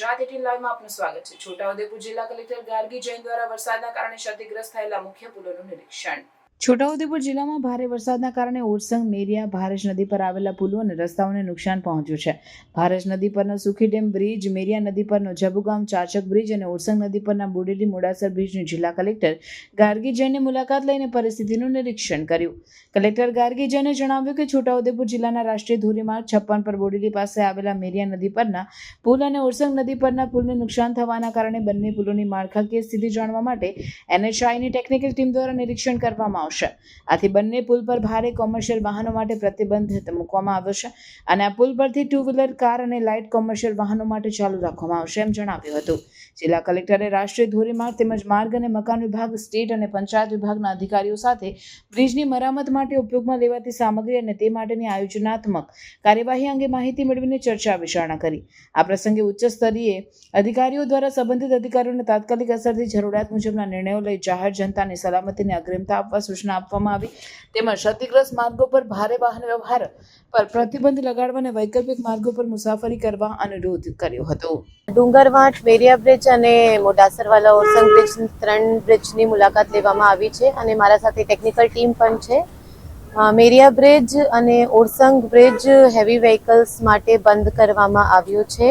Gujarat eighteen લાઈવમાં આપનું સ્વાગત છે. છોટાઉદેપુર જિલ્લા કલેક્ટર ગાર્ગી જૈન દ્વારા વરસાદના કારણે ક્ષતિગ્રસ્ત થયેલા મુખ્ય પુલોનું નિરીક્ષણ. છોટાઉદેપુર જિલ્લામાં ભારે વરસાદના કારણે ઓરસંગ, મેરિયા, ભારજ નદી પર આવેલા પુલો અને રસ્તાઓને નુકસાન પહોંચ્યું છે. ભારજ નદી પરનો સુખી ડેમ બ્રિજ, મેરિયા નદી પરનો જબુગામ ચાચક બ્રિજ અને ઓરસંગ નદી પરના બોડેલી મોડાસર બ્રિજની જિલ્લા કલેક્ટર ગાર્ગી જૈને મુલાકાત લઈને પરિસ્થિતિનું નિરીક્ષણ કર્યું. કલેક્ટર ગાર્ગી જૈને જણાવ્યું કે છોટાઉદેપુર જિલ્લાના રાષ્ટ્રીય ધોરીમાર્ગ છપ્પન પર બોડેલી પાસે આવેલા મેરિયા નદી પરના પુલ અને ઓરસંગ નદી પરના પુલને નુકસાન થવાના કારણે બંને પુલોની માળખાકીય સ્થિતિ જાણવા માટે એનએચઆઈની ટેકનિકલ ટીમ દ્વારા નિરીક્ષણ કરવામાં આવશે. આથી બંને પુલ પર ભારે કોમર્શિયલ વાહનો માટે પ્રતિબંધ મૂકવામાં આવ્યો છે અને આ પુલ પરથી ટુ વ્હીલર કાર અને લાઇટ કોમર્શિયલ વાહનો માટે ચાલુ રાખવામાં આવશે એમ જણાવ્યું હતું. જિલ્લા કલેક્ટરે રાષ્ટ્રીય ધોરીમાર્ગ તેમજ માર્ગ અને મકાન વિભાગ, સ્ટેટ અને પંચાયત વિભાગના અધિકારીઓ સાથે બ્રિજની મરામત માટે ઉપયોગમાં લેવાતી સામગ્રી અને તે માટેની આયોજનાત્મક કાર્યવાહી અંગે માહિતી મેળવીને ચર્ચા વિચારણા કરી. આ પ્રસંગે ઉચ્ચ સ્તરીય અધિકારીઓ દ્વારા સંબંધિત અધિકારીઓને તાત્કાલિક અસરથી જરૂરિયાત મુજબના નિર્ણયો લઈ જાહેર જનતાની સલામતીને અગ્રિમતા આપવા સૂચના આપવામાં આવી. તેમજ ક્ષતિગ્રસ્ત માર્ગો પર ભારે વાહન વ્યવહાર પર પ્રતિબંધ લગાડવા અને વૈકલ્પિક માર્ગો પર મુસાફરી કરવા અનુરોધ કર્યો હતો. ડુંગરવાટ વેરિયા બ્રિજ અને મોડાસરવાલા ઓરસંગ બ્રિજ ત્રણ બ્રિજની મુલાકાત લેવામાં આવી છે અને મારા સાથે ટેકનિકલ ટીમ પણ છે. મેરિયા બ્રિજ અને ઓરસંગ બ્રિજ હેવી વ્હીકલ્સ માટે બંધ કરવામાં આવ્યું છે.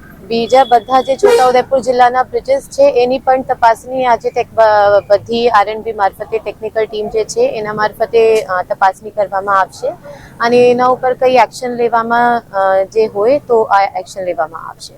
બીજા બધા જે છોટાઉદેપુર જિલ્લાના બ્રિજીસ છે, એની પણ તપાસની આજે બધી આરએનબી મારફતે ટેકનિકલ ટીમ જે છે, એના મારફતે તપાસણી કરવામાં આવશે. અને એના ઉપર કઈ એક્શન લેવામાં જે હોય તો આ એક્શન લેવામાં આવશે.